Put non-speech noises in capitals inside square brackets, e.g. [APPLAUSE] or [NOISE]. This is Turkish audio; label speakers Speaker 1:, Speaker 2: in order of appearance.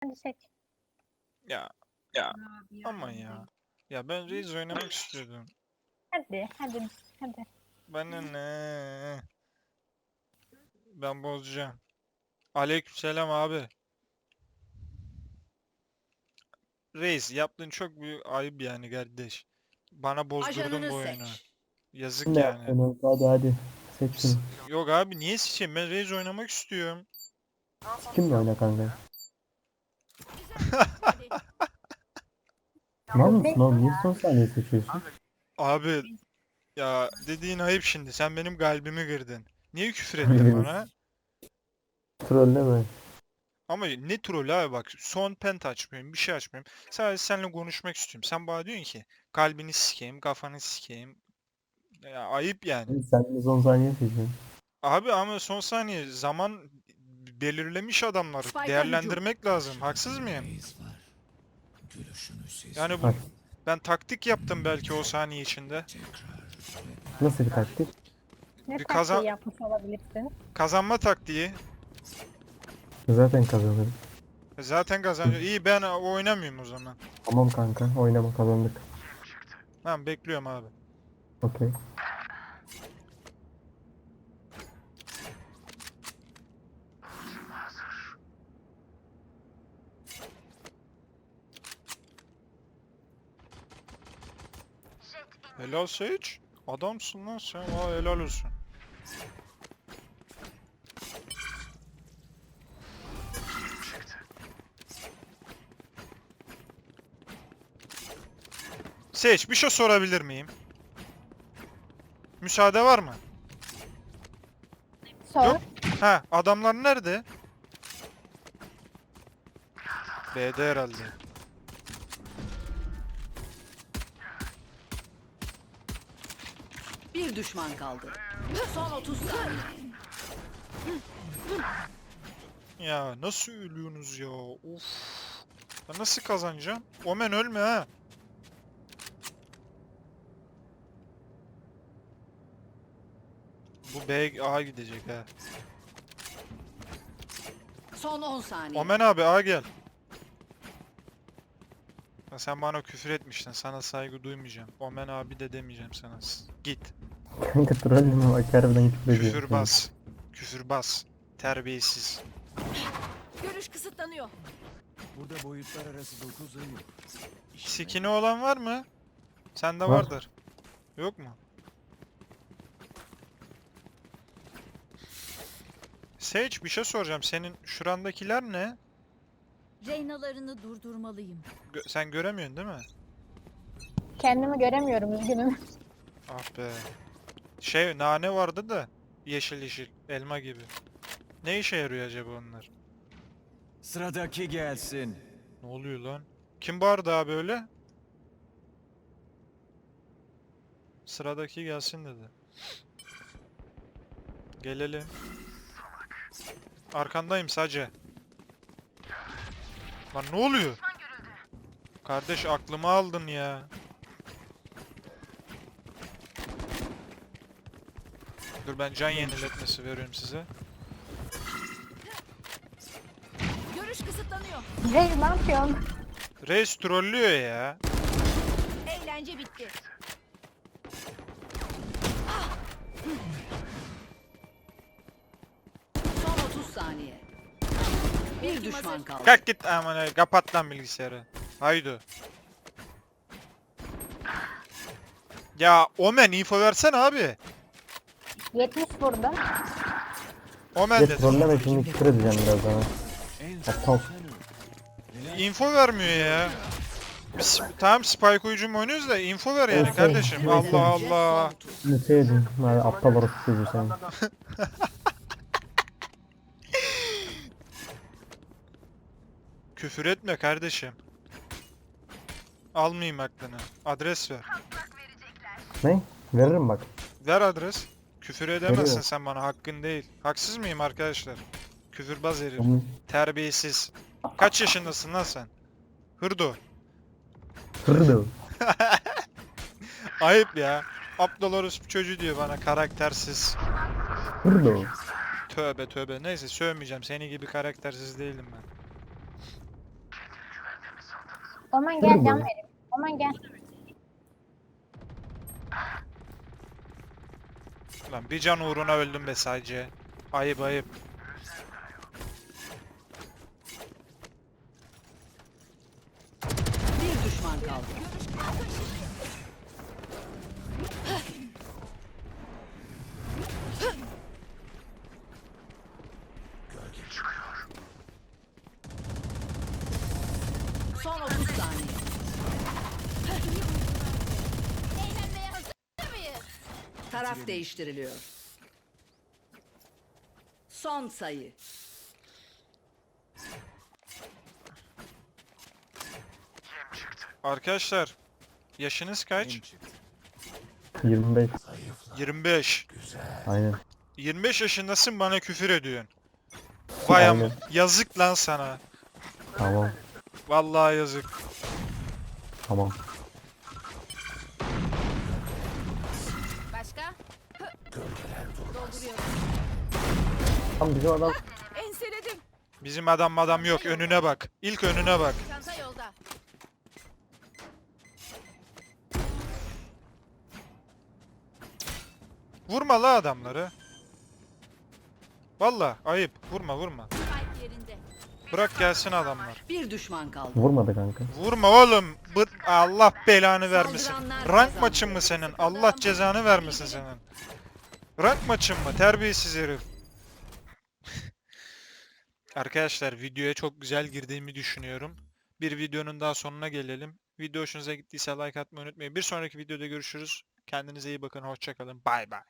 Speaker 1: Hadi seç.
Speaker 2: Ya ya aman ya. Ya ben Reis oynamak istiyordum.
Speaker 1: Hadi hadi hadi.
Speaker 2: Bana ne? Ben bozacağım. Aleykümselam abi. Reis yaptığın çok büyük ayıp yani kardeş. Bana bozdurdun
Speaker 3: Ajanını
Speaker 2: bu oyunu.
Speaker 3: seç.
Speaker 2: Yazık
Speaker 4: Ne
Speaker 2: yani.
Speaker 4: yaptınız? Hadi hadi. Seçin.
Speaker 2: Yok abi niye seçeyim? Ben Reis oynamak istiyorum.
Speaker 4: Kimle oyna kanka? Mısın oğlum? Niye son saniye seçiyorsun?
Speaker 2: Abi ya dediğin ayıp şimdi. Sen benim kalbimi kırdın. Niye küfür ettin bana?
Speaker 4: Trolleme.
Speaker 2: Ama ne troll abi bak son pent açmıyorum bir şey açmıyorum. Sadece seninle konuşmak istiyorum. Sen bana diyorsun ki kalbini sikeyim kafanı sikeyim. Ya ayıp yani.
Speaker 4: Sen de son saniye seçiyorsun.
Speaker 2: Abi ama son saniye zaman belirlemiş adamlar. Değerlendirmek lazım. Haksız mıyım? Yani bu
Speaker 4: Bak.
Speaker 2: ben taktik yaptım belki o saniye içinde.
Speaker 4: Nasıl bir taktik?
Speaker 1: Ne
Speaker 2: Bir
Speaker 1: taktiği
Speaker 2: kazan-
Speaker 1: yapmış olabilirsin?
Speaker 2: Kazanma taktiği.
Speaker 4: Zaten kazanırım.
Speaker 2: Zaten kazanıyor. İyi ben oynamıyorum o zaman.
Speaker 4: Tamam kanka. Oynama kazandık.
Speaker 2: Tamam bekliyorum abi.
Speaker 4: Okey.
Speaker 2: Helal Sage. Adamsın lan sen. Aa helal olsun. Sage bir şey sorabilir miyim? Müsaade var mı?
Speaker 1: Sor.
Speaker 2: Yok. Ha adamlar nerede? B'de herhalde.
Speaker 3: Bir düşman kaldı. Son 30 saniye.
Speaker 2: Ya nasıl ölüyorsunuz ya? Of. Ben nasıl kazanacağım? Omen ölme ha. Bu B A gidecek ha.
Speaker 3: Son 10 saniye.
Speaker 2: Omen abi A gel. Sen bana küfür etmiştin. Sana saygı duymayacağım. Omen abi de demeyeceğim sana. Git.
Speaker 4: Kanka trolleme bak harbiden küfür ediyorsun.
Speaker 2: Küfür bas. Küfür bas. Terbiyesiz.
Speaker 3: Görüş kısıtlanıyor.
Speaker 5: Burada boyutlar arası 9 ay yok.
Speaker 2: Sikini olan var mı? Sende
Speaker 4: Var.
Speaker 2: vardır. Yok mu? Sage bir şey soracağım. Senin şurandakiler ne?
Speaker 6: Reynalarını durdurmalıyım.
Speaker 2: Gö- sen göremiyorsun değil mi?
Speaker 1: Kendimi göremiyorum üzgünüm.
Speaker 2: Ah be. Şey nane vardı da yeşil yeşil elma gibi. Ne işe yarıyor acaba onlar?
Speaker 5: Sıradaki gelsin.
Speaker 2: Ne oluyor lan? Kim bağırdı abi öyle? Sıradaki gelsin dedi. Gelelim. Arkandayım sadece. Lan ne oluyor? Kardeş aklımı aldın ya. Dur ben can yeniletmesi veriyorum size.
Speaker 3: Görüş kısıtlanıyor.
Speaker 1: Reis ne yapıyorsun?
Speaker 2: Reis trollüyor ya.
Speaker 3: Eğlence bitti. Son 30 saniye. Bir düşman kaldı.
Speaker 2: Kalk git aman kapat lan bilgisayarı. Haydi. Ya Omen info versene abi.
Speaker 1: 70 vurdum.
Speaker 2: Omen
Speaker 4: Ya
Speaker 2: dedi.
Speaker 4: trolleme şimdi küfür edeceğim biraz daha.
Speaker 5: En
Speaker 4: Aptal.
Speaker 2: Info vermiyor ya. Biz tamam Spike oyuncu mu oynuyoruz da info ver yani kardeşim. Allah Allah.
Speaker 4: Müte edin. Aptal orası çocuğu sen. [LAUGHS]
Speaker 2: Küfür etme kardeşim. Almayayım aklını. Adres ver.
Speaker 4: Ne? Veririm bak.
Speaker 2: Ver adres. Küfür edemezsin
Speaker 4: Veriyorum.
Speaker 2: sen bana hakkın değil. Haksız mıyım arkadaşlar? Küfürbaz herif.
Speaker 4: Onu
Speaker 2: Terbiyesiz. Kaç yaşındasın lan sen? Hırdo.
Speaker 4: kırdı. [LAUGHS]
Speaker 2: Ayıp ya. Aptal orospu çocuğu diyor bana karaktersiz.
Speaker 4: Kırdı.
Speaker 2: Tövbe tövbe. Neyse sövmeyeceğim. Seni gibi karaktersiz değilim ben.
Speaker 1: Oman gel can
Speaker 4: be.
Speaker 1: verin. Oman gel.
Speaker 2: Lan bir can uğruna öldüm be sadece. Ayıp ayıp.
Speaker 3: Bir düşman kaldı. Son 30 saniye. Taraf değiştiriliyor. Son sayı.
Speaker 2: Arkadaşlar yaşınız kaç?
Speaker 5: Hem çıktı.
Speaker 4: 25.
Speaker 2: 25.
Speaker 4: Aynen.
Speaker 2: 25 yaşındasın bana küfür ediyorsun. Vay am-
Speaker 4: Aynen.
Speaker 2: yazık lan sana.
Speaker 4: Tamam.
Speaker 2: Vallahi yazık.
Speaker 4: Tamam. Tam bizim adam
Speaker 6: Enseledim.
Speaker 2: Bizim adam madam yok önüne bak. İlk önüne bak.
Speaker 6: Çanta yolda.
Speaker 2: Vurma la adamları. Vallahi ayıp. Vurma vurma.
Speaker 6: Spike yerinde.
Speaker 2: Bırak gelsin adamlar.
Speaker 3: Bir düşman kaldı.
Speaker 4: vurmadı kanka.
Speaker 2: Vurma oğlum. Bı- Allah belanı vermesin. Rank maçın mı senin? Allah cezanı vermesin senin. Rank maçın mı? Terbiyesiz herif. Arkadaşlar videoya çok güzel girdiğimi düşünüyorum. Bir videonun daha sonuna gelelim. Video hoşunuza gittiyse like atmayı unutmayın. Bir sonraki videoda görüşürüz. Kendinize iyi bakın. Hoşçakalın. Bay bay.